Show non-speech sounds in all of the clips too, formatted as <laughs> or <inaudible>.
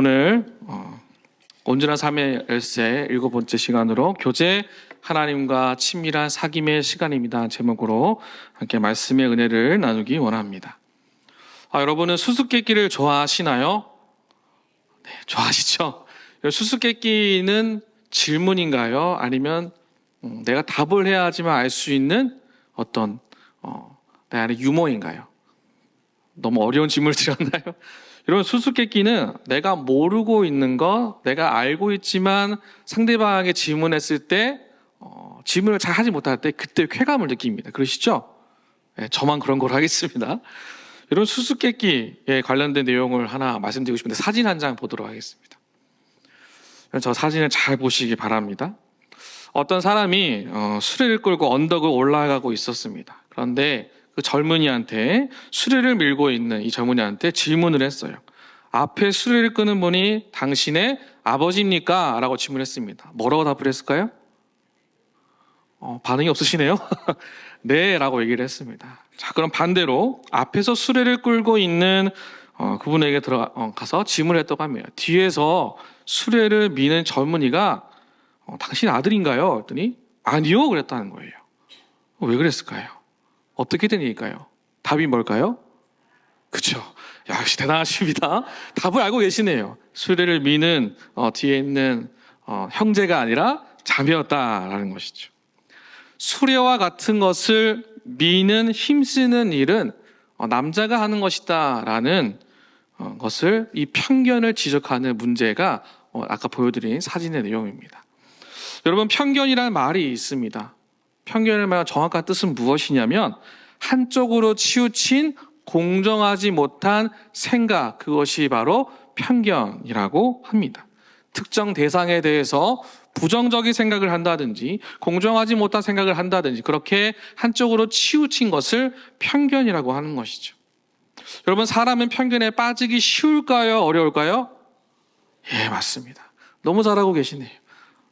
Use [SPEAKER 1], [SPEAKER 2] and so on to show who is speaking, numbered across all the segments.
[SPEAKER 1] 오늘 어, 온전한 삶의 열쇠 일곱 번째 시간으로 교제 하나님과 친밀한 사귐의 시간입니다. 제목으로 함께 말씀의 은혜를 나누기 원합니다. 아, 여러분은 수수께끼를 좋아하시나요? 네, 좋아하시죠? 수수께끼는 질문인가요? 아니면 음, 내가 답을 해야 하지만 알 수 있는 어떤 어, 내 안의 유머인가요? 너무 어려운 질문을 드렸나요? 여러분 수수께끼는 내가 모르고 있는 거, 내가 알고 있지만 상대방에게 질문했을 때 어, 질문을 잘 하지 못할 때 그때 쾌감을 느낍니다. 그러시죠? 네, 저만 그런 걸 하겠습니다. 여러분 수수께끼에 관련된 내용을 하나 말씀드리고 싶은데 사진 한 장 보도록 하겠습니다. 저 사진을 잘 보시기 바랍니다. 어떤 사람이 어, 수레를 끌고 언덕을 올라가고 있었습니다. 그런데 그 젊은이한테 수레를 밀고 있는 이 젊은이한테 질문을 했어요. 앞에 수레를 끄는 분이 당신의 아버지입니까? 라고 질문했습니다. 뭐라고 답을 했을까요? 어, 반응이 없으시네요. <laughs> 네, 라고 얘기를 했습니다. 자, 그럼 반대로 앞에서 수레를 끌고 있는 어, 그분에게 들어가서 질문을 했다고 합니다. 뒤에서 수레를 미는 젊은이가 어, 당신 아들인가요? 그랬더니 아니요, 그랬다는 거예요. 어, 왜 그랬을까요? 어떻게 된 일일까요? 답이 뭘까요? 그쵸. 역시 대단하십니다. 답을 알고 계시네요. 수레를 미는 어, 뒤에 있는 어, 형제가 아니라 자매였다라는 것이죠. 수레와 같은 것을 미는 힘쓰는 일은 어, 남자가 하는 것이다라는 어, 것을 이 편견을 지적하는 문제가 어, 아까 보여드린 사진의 내용입니다. 여러분 편견이라는 말이 있습니다. 편견의 말 정확한 뜻은 무엇이냐면 한쪽으로 치우친 공정하지 못한 생각 그것이 바로 편견이라고 합니다. 특정 대상에 대해서 부정적인 생각을 한다든지 공정하지 못한 생각을 한다든지 그렇게 한쪽으로 치우친 것을 편견이라고 하는 것이죠. 여러분 사람은 편견에 빠지기 쉬울까요? 어려울까요? 예, 맞습니다. 너무 잘하고 계시네요.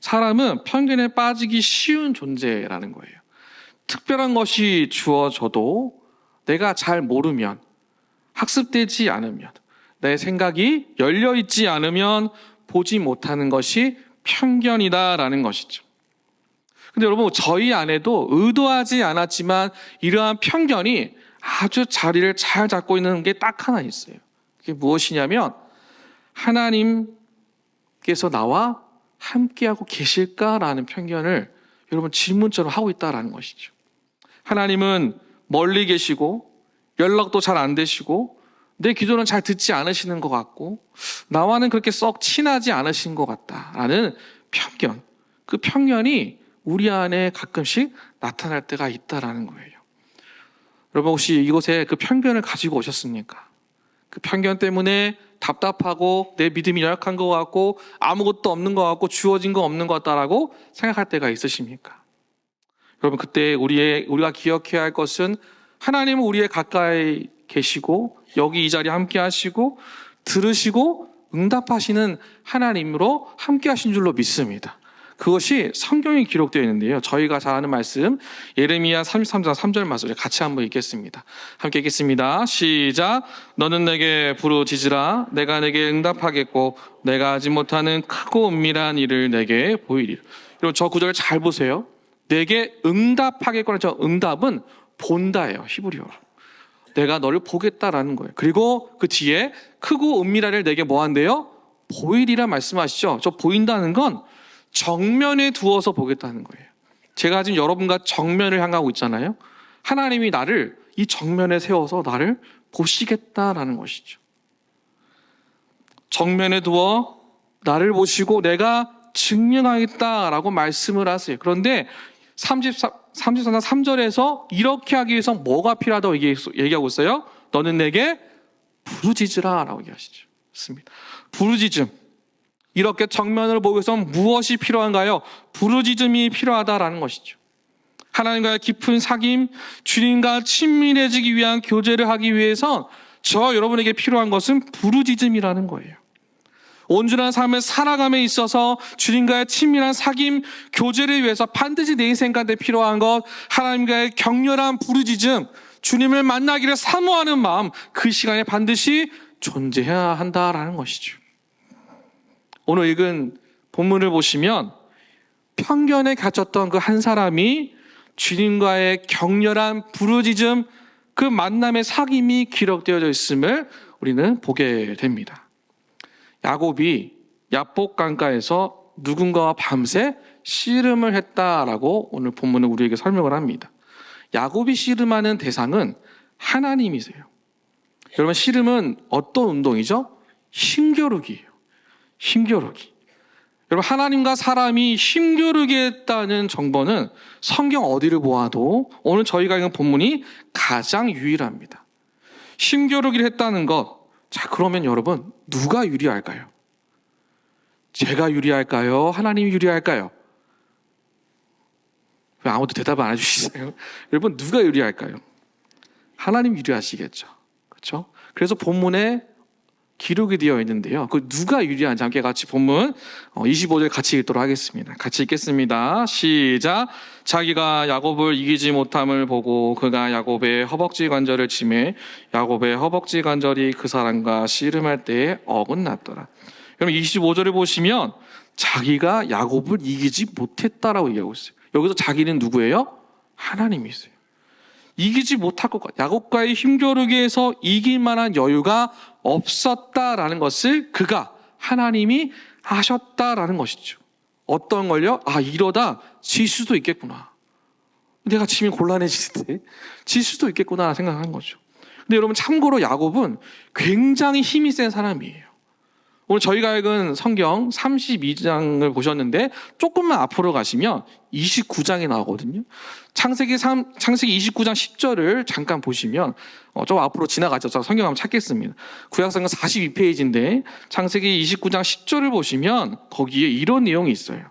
[SPEAKER 1] 사람은 편견에 빠지기 쉬운 존재라는 거예요. 특별한 것이 주어져도 내가 잘 모르면 학습되지 않으면 내 생각이 열려 있지 않으면 보지 못하는 것이 편견이다라는 것이죠. 근데 여러분 저희 안에도 의도하지 않았지만 이러한 편견이 아주 자리를 잘 잡고 있는 게 딱 하나 있어요. 그게 무엇이냐면 하나님께서 나와 함께하고 계실까라는 편견을 여러분 질문처럼 하고 있다라는 것이죠. 하나님은 멀리 계시고 연락도 잘 안 되시고 내 기도는 잘 듣지 않으시는 것 같고 나와는 그렇게 썩 친하지 않으신 것 같다라는 편견. 그 편견이 우리 안에 가끔씩 나타날 때가 있다라는 거예요. 여러분 혹시 이곳에 그 편견을 가지고 오셨습니까? 그 편견 때문에 답답하고 내 믿음이 연약한 것 같고 아무것도 없는 것 같고 주어진 거 없는 것 같다라고 생각할 때가 있으십니까? 여러분 그때 우리의 우리가 기억해야 할 것은 하나님은 우리의 가까이 계시고 여기 이 자리에 함께 하시고 들으시고 응답하시는 하나님으로 함께 하신 줄로 믿습니다. 그것이 성경에 기록되어 있는데요. 저희가 잘 아는 말씀 예레미야 33장 3절 말씀을 같이 한번 읽겠습니다. 함께 읽겠습니다. 시작. 너는 내게 부르짖으라 내가 내게 응답하겠고 내가 하지 못하는 크고 은밀한 일을 내게 보이리라. 여러분 저 구절을 잘 보세요. 내게 응답하겠거나 저 응답은 본다예요. 히브리어로. 내가 너를 보겠다라는 거예요. 그리고 그 뒤에 크고 은밀한을 내게 뭐 한대요? 보이리라 말씀하시죠. 저 보인다는 건 정면에 두어서 보겠다는 거예요. 제가 지금 여러분과 정면을 향하고 있잖아요. 하나님이 나를 이 정면에 세워서 나를 보시겠다라는 것이죠. 정면에 두어 나를 보시고 내가 증명하겠다라고 말씀을 하세요. 그런데 33, 33장 3절에서 이렇게 하기 위해서 뭐가 필요하다고 얘기하고 있어요? 너는 내게 부르짖으라 라고 얘기하시죠. 부르짖음. 이렇게 정면을 보기 위해서 무엇이 필요한가요? 부르짖음이 필요하다라는 것이죠. 하나님과의 깊은 사귐, 주님과 친밀해지기 위한 교제를 하기 위해서 저 여러분에게 필요한 것은 부르짖음이라는 거예요. 온전한 삶을 살아감에 있어서 주님과의 친밀한 사귐, 교제를 위해서 반드시 내 인생 가운데 필요한 것, 하나님과의 격렬한 부르짖음, 주님을 만나기를 사모하는 마음, 그 시간에 반드시 존재해야 한다라는 것이죠. 오늘 읽은 본문을 보시면 편견에 갇혔던 그 한 사람이 주님과의 격렬한 부르짖음 그 만남의 사귐이 기록되어져 있음을 우리는 보게 됩니다. 야곱이 야복 강가에서 누군가와 밤새 씨름을 했다라고 오늘 본문은 우리에게 설명을 합니다. 야곱이 씨름하는 대상은 하나님이세요. 여러분 씨름은 어떤 운동이죠? 힘겨루기예요. 힘겨루기. 여러분 하나님과 사람이 힘겨루게 했다는 정보는 성경 어디를 보아도 오늘 저희가 읽은 본문이 가장 유일합니다. 힘겨루기를 했다는 것. 자 그러면 여러분 누가 유리할까요? 제가 유리할까요? 하나님이 유리할까요? 왜 아무도 대답 안 해주시세요? <laughs> 여러분 누가 유리할까요? 하나님 유리하시겠죠. 그렇죠? 그래서 본문에 기록이 되어 있는데요. 그 누가 유리한지 함께 같이 본문 25절 같이 읽도록 하겠습니다. 같이 읽겠습니다. 시작. 자기가 야곱을 이기지 못함을 보고 그가 야곱의 허벅지 관절을 치매 야곱의 허벅지 관절이 그 사람과 씨름할 때에 어긋났더라. 여러분 25절을 보시면 자기가 야곱을 이기지 못했다라고 얘기하고 있어요. 여기서 자기는 누구예요? 하나님이세요. 이기지 못할 것 같아요. 야곱과의 힘겨루기에서 이길 만한 여유가 없었다라는 것을 그가 하나님이 하셨다라는 것이죠. 어떤 걸요? 아, 이러다 질 수도 있겠구나. 내가 지면 곤란해질 때, 질 수도 있겠구나 생각한 거죠. 근데 여러분, 참고로 야곱은 굉장히 힘이 센 사람이에요. 오늘 저희가 읽은 성경 32장을 보셨는데 조금만 앞으로 가시면 29장이 나오거든요. 창세기 3, 창세기 29장 10절을 잠깐 보시면 어, 좀 앞으로 지나가셔서 성경 한번 찾겠습니다. 구약성경 42페이지인데 창세기 29장 10절을 보시면 거기에 이런 내용이 있어요.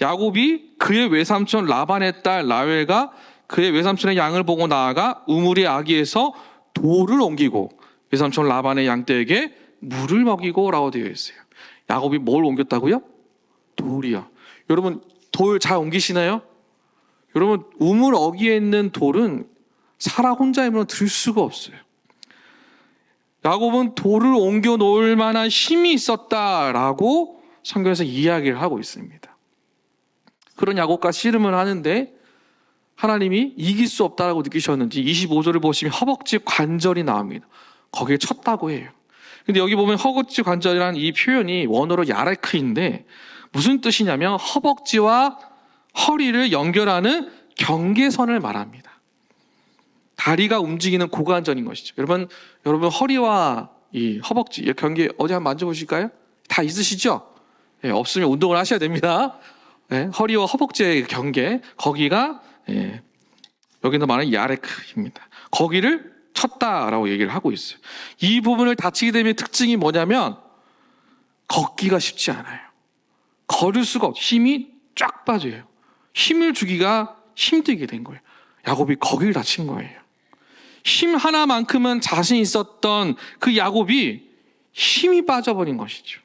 [SPEAKER 1] 야곱이 그의 외삼촌 라반의 딸 라헬가 그의 외삼촌의 양을 보고 나아가 우물의 아기에서 돌을 옮기고 외삼촌 라반의 양떼에게 물을 먹이고라고 되어 있어요. 야곱이 뭘 옮겼다고요? 돌이요. 여러분 돌 잘 옮기시나요? 여러분 우물 어기에 있는 돌은 사라 혼자이면 들 수가 없어요. 야곱은 돌을 옮겨 놓을 만한 힘이 있었다라고 성경에서 이야기를 하고 있습니다. 그런 야곱과 씨름을 하는데 하나님이 이길 수 없다라고 느끼셨는지 25절을 보시면 허벅지 관절이 나옵니다. 거기에 쳤다고 해요. 근데 여기 보면 허벅지 관절이라는 이 표현이 원어로 야레크인데 무슨 뜻이냐면 허벅지와 허리를 연결하는 경계선을 말합니다. 다리가 움직이는 고관절인 것이죠. 여러분, 여러분 허리와 이 허벅지 경계 어디 한번 만져보실까요? 다 있으시죠? 예, 없으면 운동을 하셔야 됩니다. 예, 허리와 허벅지의 경계 거기가 예, 여기서 말하는 야레크입니다. 거기를 쳤다라고 얘기를 하고 있어요. 이 부분을 다치게 되면 특징이 뭐냐면 걷기가 쉽지 않아요. 걸을 수가 없, 힘이 쫙 빠져요. 힘을 주기가 힘들게 된 거예요. 야곱이 거기를 다친 거예요. 힘 하나만큼은 자신 있었던 그 야곱이 힘이 빠져버린 것이죠.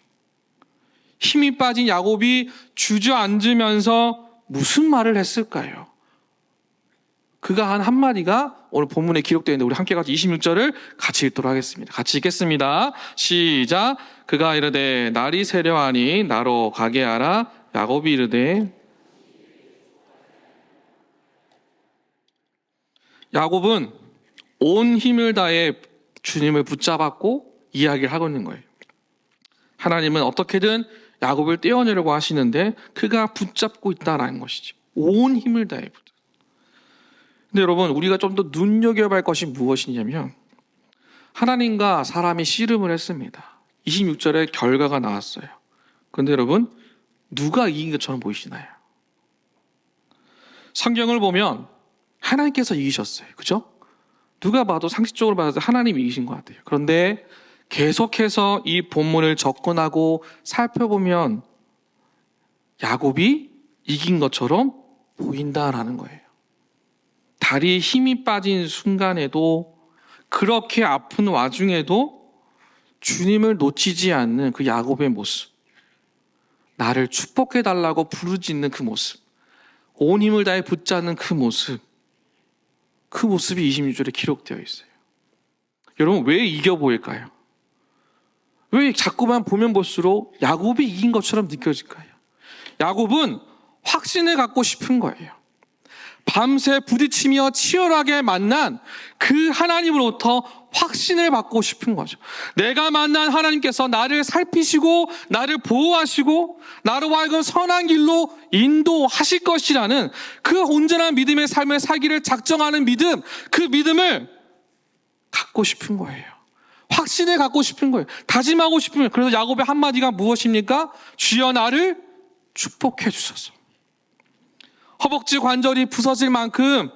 [SPEAKER 1] 힘이 빠진 야곱이 주저앉으면서 무슨 말을 했을까요? 그가 한 한마디가 오늘 본문에 기록되어 있는데 우리 함께 같이 26절을 같이 읽도록 하겠습니다. 같이 읽겠습니다. 시작. 그가 이르되 날이 세려하니 나로 가게 하라. 야곱이 이르되 야곱은 온 힘을 다해 주님을 붙잡았고 이야기를 하고 있는 거예요. 하나님은 어떻게든 야곱을 떼어내려고 하시는데 그가 붙잡고 있다라는 것이죠. 온 힘을 다해 붙잡. 근데 여러분 우리가 좀 더 눈여겨야 할 것이 무엇이냐면 하나님과 사람이 씨름을 했습니다. 26절에 결과가 나왔어요. 근데 여러분 누가 이긴 것처럼 보이시나요? 성경을 보면 하나님께서 이기셨어요. 그죠? 누가 봐도 상식적으로 봐도 하나님이 이기신 것 같아요. 그런데 계속해서 이 본문을 접근하고 살펴보면 야곱이 이긴 것처럼 보인다라는 거예요. 다리에 힘이 빠진 순간에도 그렇게 아픈 와중에도 주님을 놓치지 않는 그 야곱의 모습. 나를 축복해 달라고 부르짖는 그 모습. 온 힘을 다해 붙잡는 그 모습. 그 모습이 26절에 기록되어 있어요. 여러분, 왜 이겨 보일까요? 왜 자꾸만 보면 볼수록 야곱이 이긴 것처럼 느껴질까요? 야곱은 확신을 갖고 싶은 거예요. 밤새 부딪히며 치열하게 만난 그 하나님으로부터 확신을 받고 싶은 거죠. 내가 만난 하나님께서 나를 살피시고 나를 보호하시고 나로 하여금 선한 길로 인도하실 것이라는 그 온전한 믿음의 삶을 살기를 작정하는 믿음, 그 믿음을 갖고 싶은 거예요. 확신을 갖고 싶은 거예요. 다짐하고 싶은 거예요. 그래서 야곱의 한마디가 무엇입니까? 주여 나를 축복해 주소서. 허벅지 관절이 부서질 만큼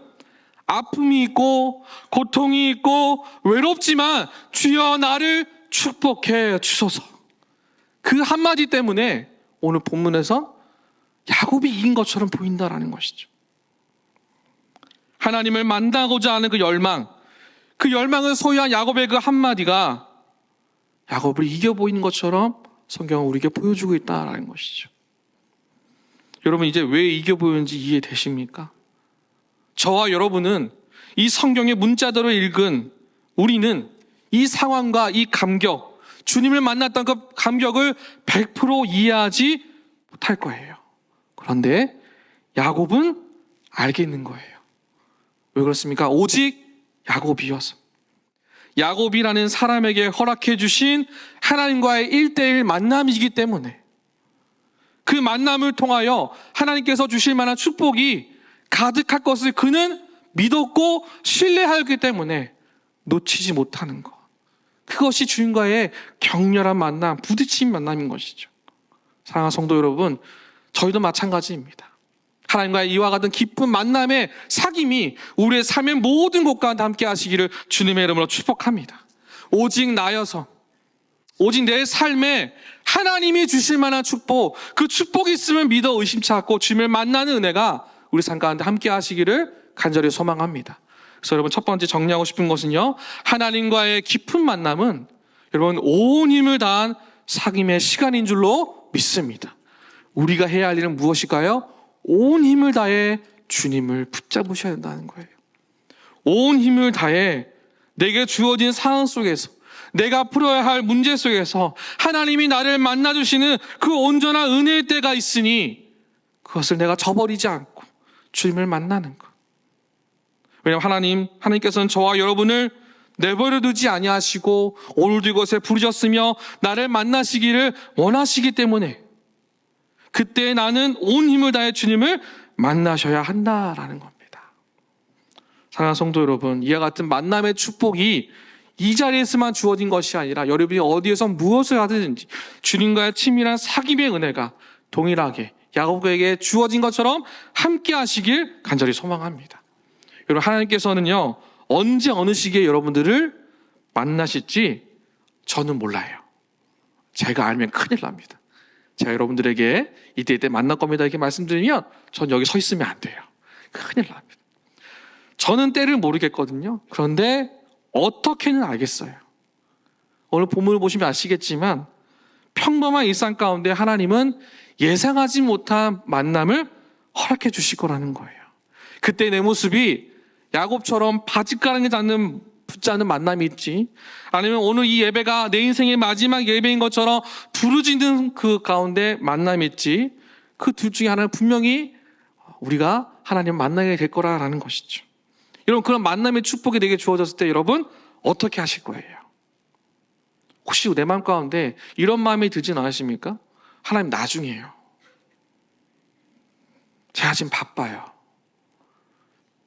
[SPEAKER 1] 아픔이 있고 고통이 있고 외롭지만 주여 나를 축복해 주소서. 그 한마디 때문에 오늘 본문에서 야곱이 이긴 것처럼 보인다라는 것이죠. 하나님을 만나고자 하는 그 열망, 그 열망을 소유한 야곱의 그 한마디가 야곱을 이겨 보이는 것처럼 성경은 우리에게 보여주고 있다라는 것이죠. 여러분 이제 왜 이겨 보이는지 이해되십니까? 저와 여러분은 이 성경의 문자대로 읽은 우리는 이 상황과 이 감격, 주님을 만났던 그 감격을 100% 이해하지 못할 거예요. 그런데 야곱은 알겠는 거예요. 왜 그렇습니까? 오직 야곱이어서. 야곱이라는 사람에게 허락해 주신 하나님과의 1대1 만남이기 때문에 그 만남을 통하여 하나님께서 주실 만한 축복이 가득할 것을 그는 믿었고 신뢰하였기 때문에 놓치지 못하는 것. 그것이 주님과의 격렬한 만남, 부딪힌 만남인 것이죠. 사랑하는 성도 여러분, 저희도 마찬가지입니다. 하나님과의 이와 같은 깊은 만남의 사귐이 우리의 삶의 모든 곳 가운데 함께 하시기를 주님의 이름으로 축복합니다. 오직 나여서, 오직 내 삶에 하나님이 주실 만한 축복, 그 축복이 있으면 믿어 의심치 않고 주님을 만나는 은혜가 우리 삶 가운데 함께 하시기를 간절히 소망합니다. 그래서 여러분 첫 번째 정리하고 싶은 것은요. 하나님과의 깊은 만남은 여러분 온 힘을 다한 사귐의 시간인 줄로 믿습니다. 우리가 해야 할 일은 무엇일까요? 온 힘을 다해 주님을 붙잡으셔야 된다는 거예요. 온 힘을 다해 내게 주어진 상황 속에서 내가 풀어야 할 문제 속에서 하나님이 나를 만나주시는 그 온전한 은혜의 때가 있으니 그것을 내가 저버리지 않고 주님을 만나는 것. 왜냐하면 하나님, 하나님께서는 저와 여러분을 내버려 두지 아니하시고 오늘도 이곳에 부르셨으며 나를 만나시기를 원하시기 때문에 그때 나는 온 힘을 다해 주님을 만나셔야 한다라는 겁니다. 사랑하는 성도 여러분, 이와 같은 만남의 축복이 이 자리에서만 주어진 것이 아니라 여러분이 어디에서 무엇을 하든지 주님과의 친밀한 사귐의 은혜가 동일하게 야곱에게 주어진 것처럼 함께 하시길 간절히 소망합니다. 여러분 하나님께서는요 언제 어느 시기에 여러분들을 만나실지 저는 몰라요. 제가 알면 큰일 납니다. 제가 여러분들에게 이때 이때 만날 겁니다 이렇게 말씀드리면 전 여기 서 있으면 안 돼요. 큰일 납니다. 저는 때를 모르겠거든요. 그런데 어떻게는 알겠어요. 오늘 본문을 보시면 아시겠지만 평범한 일상 가운데 하나님은 예상하지 못한 만남을 허락해 주실 거라는 거예요. 그때 내 모습이 야곱처럼 바짓가랑이 잡는 붙자는 만남이 있지. 아니면 오늘 이 예배가 내 인생의 마지막 예배인 것처럼 부르짖는 그 가운데 만남이 있지. 그 둘 중에 하나는 분명히 우리가 하나님 만나게 될 거라는 것이죠. 여러분 그런 만남의 축복이 내게 주어졌을 때 여러분 어떻게 하실 거예요? 혹시 내 마음 가운데 이런 마음이 들진 않으십니까? 하나님 나중에요. 제가 지금 바빠요.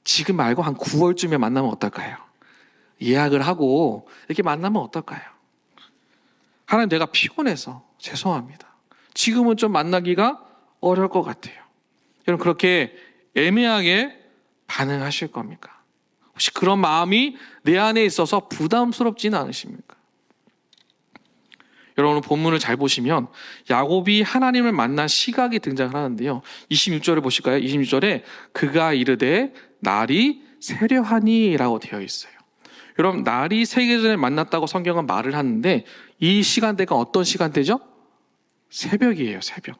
[SPEAKER 1] 지금 말고 한 9월쯤에 만나면 어떨까요? 예약을 하고 이렇게 만나면 어떨까요? 하나님 내가 피곤해서 죄송합니다. 지금은 좀 만나기가 어려울 것 같아요. 여러분 그렇게 애매하게 반응하실 겁니까? 혹시 그런 마음이 내 안에 있어서 부담스럽지는 않으십니까? 여러분 본문을 잘 보시면 야곱이 하나님을 만난 시각이 등장하는데요. 26절에 보실까요? 26절에 그가 이르되 날이 세려하니라고 되어 있어요. 여러분 날이 세기 전에 만났다고 성경은 말을 하는데 이 시간대가 어떤 시간대죠? 새벽이에요, 새벽.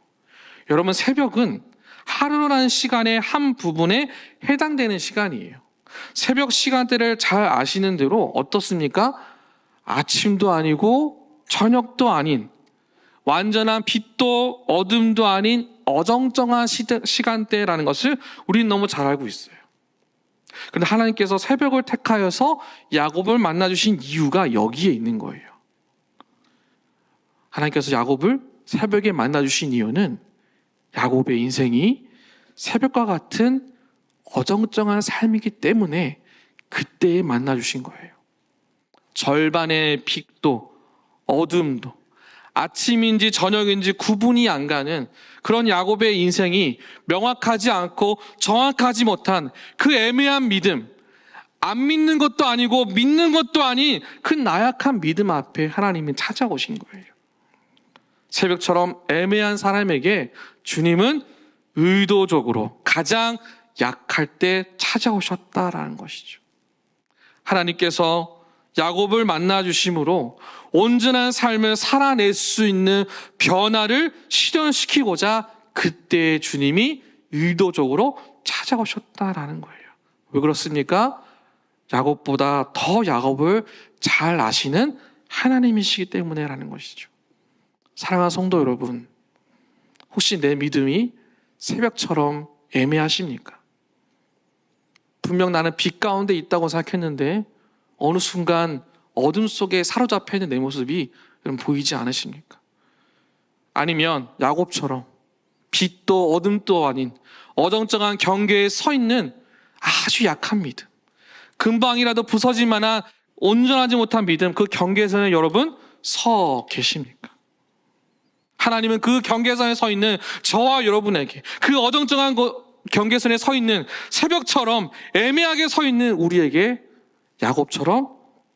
[SPEAKER 1] 여러분 새벽은 하루라는 시간의 한 부분에 해당되는 시간이에요. 새벽 시간대를 잘 아시는 대로 어떻습니까? 아침도 아니고 저녁도 아닌 완전한 빛도 어둠도 아닌 어정쩡한 시대- 시간대라는 것을 우리는 너무 잘 알고 있어요. 그런데 하나님께서 새벽을 택하여서 야곱을 만나 주신 이유가 여기에 있는 거예요. 하나님께서 야곱을 새벽에 만나 주신 이유는 야곱의 인생이 새벽과 같은 어정쩡한 삶이기 때문에 그때에 만나 주신 거예요. 절반의 빛도 어둠도 아침인지 저녁인지 구분이 안 가는 그런 야곱의 인생이 명확하지 않고 정확하지 못한 그 애매한 믿음, 안 믿는 것도 아니고 믿는 것도 아닌 그 나약한 믿음 앞에 하나님은 찾아오신 거예요. 새벽처럼 애매한 사람에게 주님은 의도적으로 가장 약할 때 찾아오셨다라는 것이죠. 하나님께서 야곱을 만나 주심으로 온전한 삶을 살아낼 수 있는 변화를 실현시키고자 그때 주님이 의도적으로 찾아오셨다라는 거예요. 왜 그렇습니까? 야곱보다 더 야곱을 잘 아시는 하나님이시기 때문에라는 것이죠. 사랑하는 성도 여러분, 혹시 내 믿음이 새벽처럼 애매하십니까? 분명 나는 빛 가운데 있다고 생각했는데 어느 순간 어둠 속에 사로잡혀 있는 내 모습이 보이지 않으십니까? 아니면 야곱처럼 빛도 어둠도 아닌 어정쩡한 경계에 서 있는 아주 약한 믿음. 금방이라도 부서질 만한 온전하지 못한 믿음, 그 경계선에 여러분 서 계십니까? 하나님은 그 경계선에 서 있는 저와 여러분에게 그 어정쩡한 거- 경계선에 서 있는 새벽처럼 애매하게 서 있는 우리에게 야곱처럼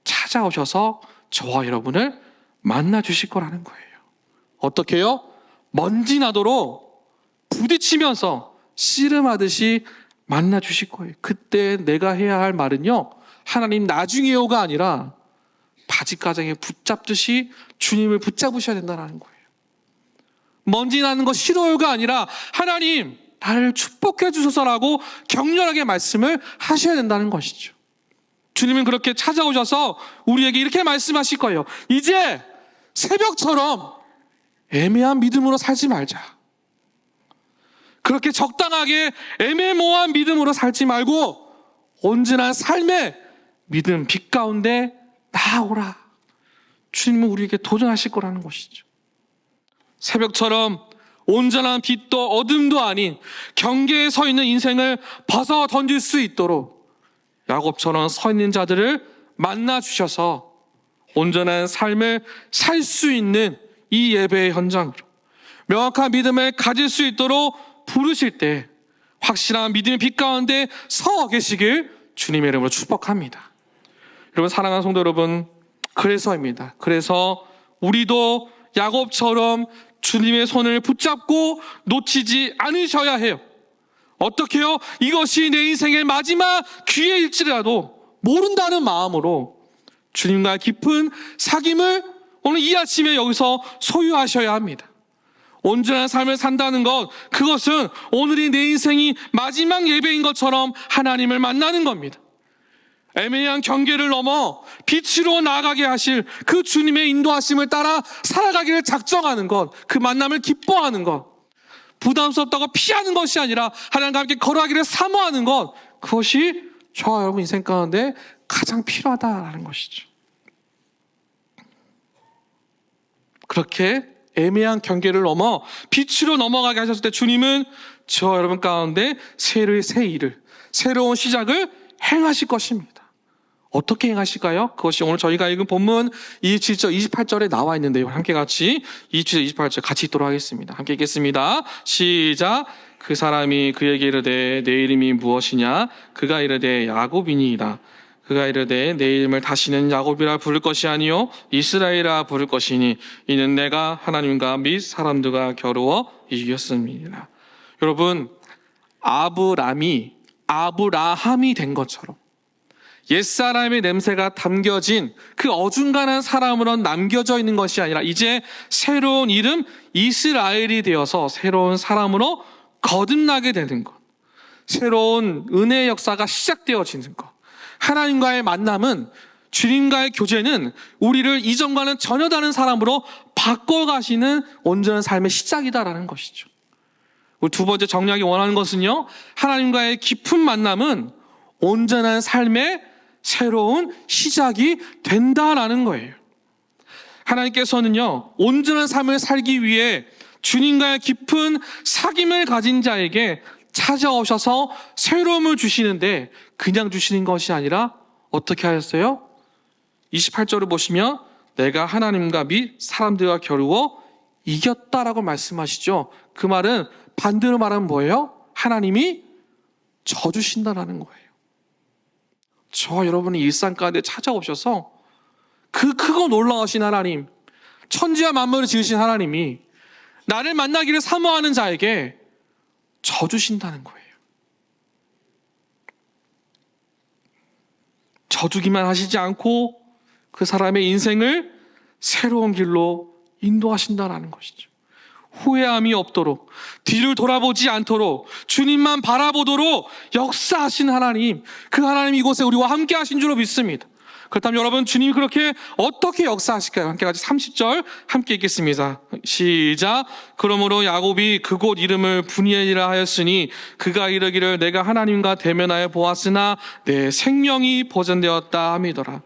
[SPEAKER 1] 찾아오셔서 저와 여러분을 만나 주실 거라는 거예요. 어떻게요? 먼지 나도록 부딪히면서 씨름하듯이 만나 주실 거예요. 그때 내가 해야 할 말은요. 하나님 나중에요가 아니라 바지가정에 붙잡듯이 주님을 붙잡으셔야 된다는 거예요. 먼지 나는 거 싫어요가 아니라 하나님 나를 축복해 주소서라고 격렬하게 말씀을 하셔야 된다는 것이죠. 주님은 그렇게 찾아오셔서 우리에게 이렇게 말씀하실 거예요. 이제 새벽처럼 애매한 믿음으로 살지 말자. 그렇게 적당하게 애매모호한 믿음으로 살지 말고 온전한 삶의 믿음 빛 가운데 나아오라. 주님은 우리에게 도전하실 거라는 것이죠. 새벽처럼 온전한 빛도 어둠도 아닌 경계에 서 있는 인생을 벗어 던질 수 있도록 야곱처럼 서 있는 자들을 만나 주셔서 온전한 삶을 살 수 있는 이 예배의 현장으로 명확한 믿음을 가질 수 있도록 부르실 때 확실한 믿음의 빛 가운데 서 계시길 주님의 이름으로 축복합니다. 여러분 사랑하는 성도 여러분 그래서입니다. 그래서 우리도 야곱처럼 주님의 손을 붙잡고 놓치지 않으셔야 해요. 어떻게요? 이것이 내 인생의 마지막 기회일지라도 모른다는 마음으로 주님과 깊은 사귐을 오늘 이 아침에 여기서 소유하셔야 합니다. 온전한 삶을 산다는 것, 그것은 오늘이 내 인생이 마지막 예배인 것처럼 하나님을 만나는 겁니다. 애매한 경계를 넘어 빛으로 나아가게 하실 그 주님의 인도하심을 따라 살아가기를 작정하는 것, 그 만남을 기뻐하는 것, 부담스럽다고 피하는 것이 아니라 하나님과 함께 걸어가기를 사모하는 것, 그것이 저와 여러분 인생 가운데 가장 필요하다라는 것이죠. 그렇게 애매한 경계를 넘어 빛으로 넘어가게 하셨을 때 주님은 저 여러분 가운데 새로의 새 일을, 새로운 시작을 행하실 것입니다. 어떻게 행하실까요? 그것이 오늘 저희가 읽은 본문 27절, 28절에 나와 있는데요. 함께 같이 27절, 28절 같이 읽도록 하겠습니다. 함께 읽겠습니다. 시작. 그 사람이 그에게 이르되 내 이름이 무엇이냐? 그가 이르되 야곱이니이다. 그가 이르되 내 이름을 다시는 야곱이라 부를 것이 아니요 이스라엘이라 부를 것이니 이는 내가 하나님과 및 사람들과 겨루어 이겼습니다. 여러분 아브람이 아브라함이 된 것처럼 옛사람의 냄새가 담겨진 그 어중간한 사람으로 남겨져 있는 것이 아니라 이제 새로운 이름 이스라엘이 되어서 새로운 사람으로 거듭나게 되는 것. 새로운 은혜의 역사가 시작되어지는 것. 하나님과의 만남은 주님과의 교제는 우리를 이전과는 전혀 다른 사람으로 바꿔가시는 온전한 삶의 시작이다라는 것이죠. 두 번째 정리하기 원하는 것은요, 하나님과의 깊은 만남은 온전한 삶의 새로운 시작이 된다라는 거예요. 하나님께서는요, 온전한 삶을 살기 위해 주님과의 깊은 사귐을 가진 자에게 찾아오셔서 새로움을 주시는데 그냥 주시는 것이 아니라 어떻게 하였어요? 28절을 보시면 내가 하나님과 및 사람들과 겨루어 이겼다라고 말씀하시죠. 그 말은 반대로 말하면 뭐예요? 하나님이 져주신다라는 거예요. 저 여러분의 일상 가운데 찾아오셔서 그 크고 놀라우신 하나님, 천지와 만물을 지으신 하나님이 나를 만나기를 사모하는 자에게 져주신다는 거예요. 져주기만 하시지 않고 그 사람의 인생을 새로운 길로 인도하신다라는 것이죠. 후회함이 없도록 뒤를 돌아보지 않도록 주님만 바라보도록 역사하신 하나님 그 하나님 이곳에 우리와 함께 하신 줄로 믿습니다. 그렇다면 여러분 주님이 그렇게 어떻게 역사하실까요? 함께 같이 30절 함께 읽겠습니다. 시작. 그러므로 야곱이 그곳 이름을 분이엘이라 하였으니 그가 이르기를 내가 하나님과 대면하여 보았으나 내 생명이 보존되었다 함이더라.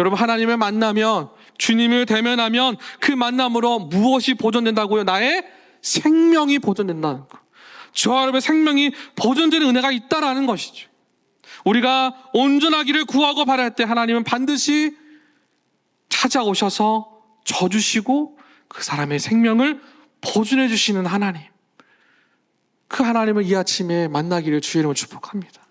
[SPEAKER 1] 여러분 하나님을 만나면 주님을 대면하면 그 만남으로 무엇이 보존된다고요? 나의 생명이 보존된다는 거. 저와 여러분의 생명이 보존되는 은혜가 있다라는 것이죠. 우리가 온전하기를 구하고 바랄 때 하나님은 반드시 찾아오셔서 져주시고 그 사람의 생명을 보존해 주시는 하나님. 그 하나님을 이 아침에 만나기를 주의 이름으로 축복합니다.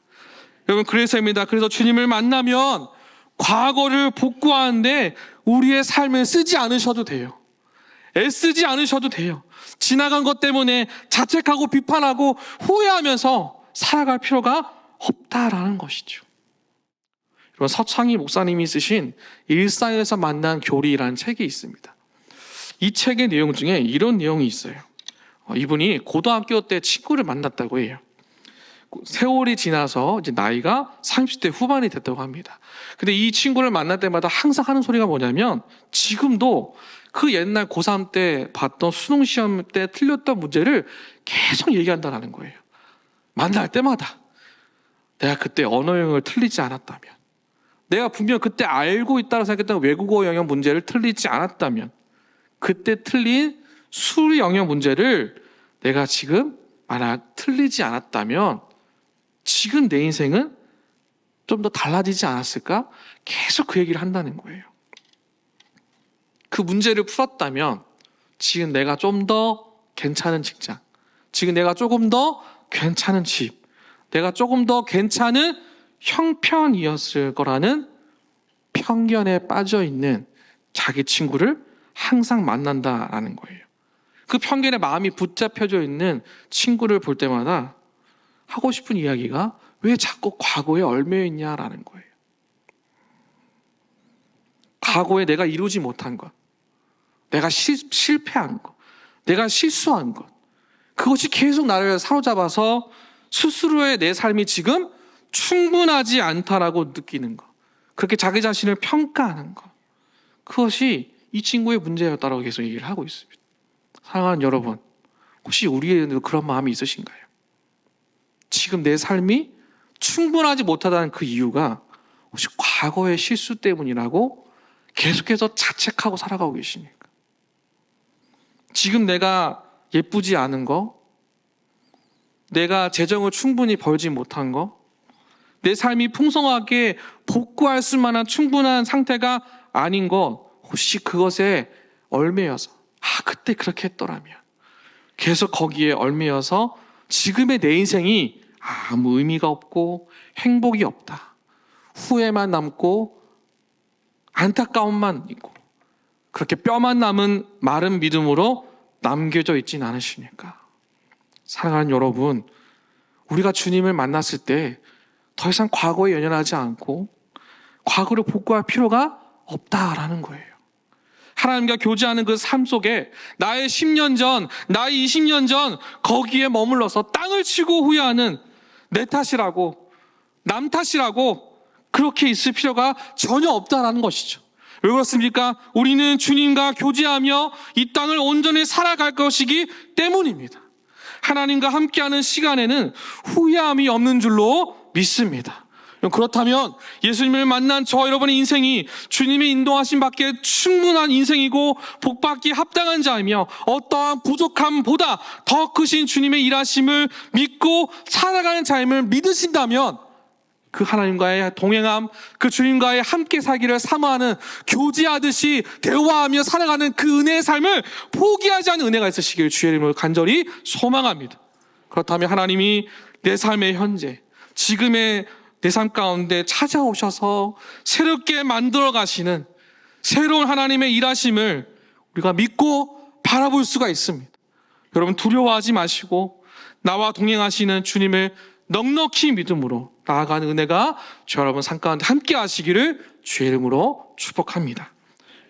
[SPEAKER 1] 여러분 그래서입니다. 그래서 주님을 만나면 과거를 복구하는데 우리의 삶을 쓰지 않으셔도 돼요. 애쓰지 않으셔도 돼요. 지나간 것 때문에 자책하고 비판하고 후회하면서 살아갈 필요가 없다라는 것이죠. 여러분 서창희 목사님이 쓰신 일상에서 만난 교리라는 책이 있습니다. 이 책의 내용 중에 이런 내용이 있어요. 어, 이분이 고등학교 때 친구를 만났다고 해요. 세월이 지나서 이제 나이가 30대 후반이 됐다고 합니다. 근데 이 친구를 만날 때마다 항상 하는 소리가 뭐냐면 지금도 그 옛날 고3 때 봤던 수능 시험 때 틀렸던 문제를 계속 얘기한다는 거예요. 만날 때마다. 내가 그때 언어 영역을 틀리지 않았다면, 내가 분명 그때 알고 있다고 생각했던 외국어 영역 문제를 틀리지 않았다면, 그때 틀린 수리 영역 문제를 내가 지금 만약 틀리지 않았다면, 지금 내 인생은 좀 더 달라지지 않았을까? 계속 그 얘기를 한다는 거예요. 그 문제를 풀었다면, 지금 내가 좀 더 괜찮은 직장, 지금 내가 조금 더 괜찮은 집, 내가 조금 더 괜찮은 형편이었을 거라는 편견에 빠져 있는 자기 친구를 항상 만난다라는 거예요. 그 편견에 마음이 붙잡혀져 있는 친구를 볼 때마다 하고 싶은 이야기가 왜 자꾸 과거에 얽매여 있냐라는 거예요. 과거에 내가 이루지 못한 것, 내가 실, 실패한 것, 내가 실수한 것, 그것이 계속 나를 사로잡아서 스스로의 내 삶이 지금 충분하지 않다라고 느끼는 것. 그렇게 자기 자신을 평가하는 것. 그것이 이 친구의 문제였다라고 계속 얘기를 하고 있습니다. 사랑하는 여러분, 혹시 우리에도 그런 마음이 있으신가요? 지금 내 삶이 충분하지 못하다는 그 이유가 혹시 과거의 실수 때문이라고 계속해서 자책하고 살아가고 계십니까? 지금 내가 예쁘지 않은 거, 내가 재정을 충분히 벌지 못한 거, 내 삶이 풍성하게 복구할 수 만한 충분한 상태가 아닌 것, 혹시 그것에 얼매여서, 아, 그때 그렇게 했더라면, 계속 거기에 얼매여서 지금의 내 인생이 아무 의미가 없고 행복이 없다. 후회만 남고 안타까움만 있고, 그렇게 뼈만 남은 마른 믿음으로 남겨져 있진 않으십니까? 사랑하는 여러분, 우리가 주님을 만났을 때 더 이상 과거에 연연하지 않고 과거를 복구할 필요가 없다라는 거예요. 하나님과 교제하는 그 삶 속에 나의 10년 전, 나의 20년 전 거기에 머물러서 땅을 치고 후회하는 내 탓이라고, 남 탓이라고 그렇게 있을 필요가 전혀 없다라는 것이죠. 왜 그렇습니까? 우리는 주님과 교제하며 이 땅을 온전히 살아갈 것이기 때문입니다. 하나님과 함께하는 시간에는 후회함이 없는 줄로 믿습니다. 그렇다면 예수님을 만난 저 여러분의 인생이 주님의 인도하심 밖에 충분한 인생이고 복받기 합당한 자이며 어떠한 부족함보다 더 크신 주님의 일하심을 믿고 살아가는 자임을 믿으신다면 그 하나님과의 동행함, 그 주님과의 함께 살기를 사모하는 교제하듯이 대화하며 살아가는 그 은혜의 삶을 포기하지 않는 은혜가 있으시길 주의 이름으로 간절히 소망합니다. 그렇다면 하나님이 내 삶의 현재, 지금의 내 삶 가운데 찾아오셔서 새롭게 만들어 가시는 새로운 하나님의 일하심을 우리가 믿고 바라볼 수가 있습니다. 여러분 두려워하지 마시고 나와 동행하시는 주님을 넉넉히 믿음으로 나아가는 은혜가 저 여러분 삶 가운데 함께 하시기를 주의 이름으로 축복합니다.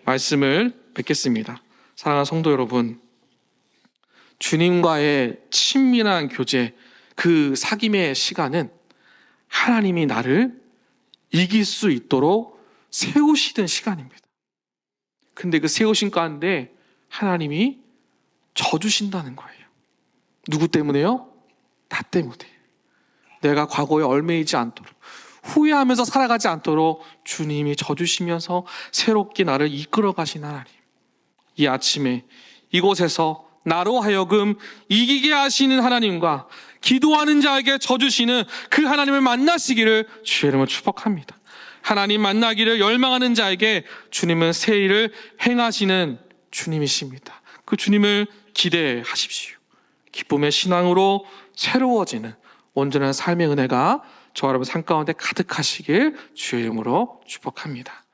[SPEAKER 1] 말씀을 뵙겠습니다. 사랑하는 성도 여러분, 주님과의 친밀한 교제, 그 사귐의 시간은 하나님이 나를 이길 수 있도록 세우시던 시간입니다. 근데 그 세우신 가운데 하나님이 져주신다는 거예요. 누구 때문에요? 나 때문에. 내가 과거에 얽매이지 않도록 후회하면서 살아가지 않도록 주님이 져주시면서 새롭게 나를 이끌어 가신 하나님. 이 아침에 이곳에서 나로 하여금 이기게 하시는 하나님과 기도하는 자에게 져주시는 그 하나님을 만나시기를 주의 이름으로 축복합니다. 하나님 만나기를 열망하는 자에게 주님은 새 일을 행하시는 주님이십니다. 그 주님을 기대하십시오. 기쁨의 신앙으로 새로워지는 온전한 삶의 은혜가 저 여러분 삶 가운데 가득하시길 주의 이름으로 축복합니다.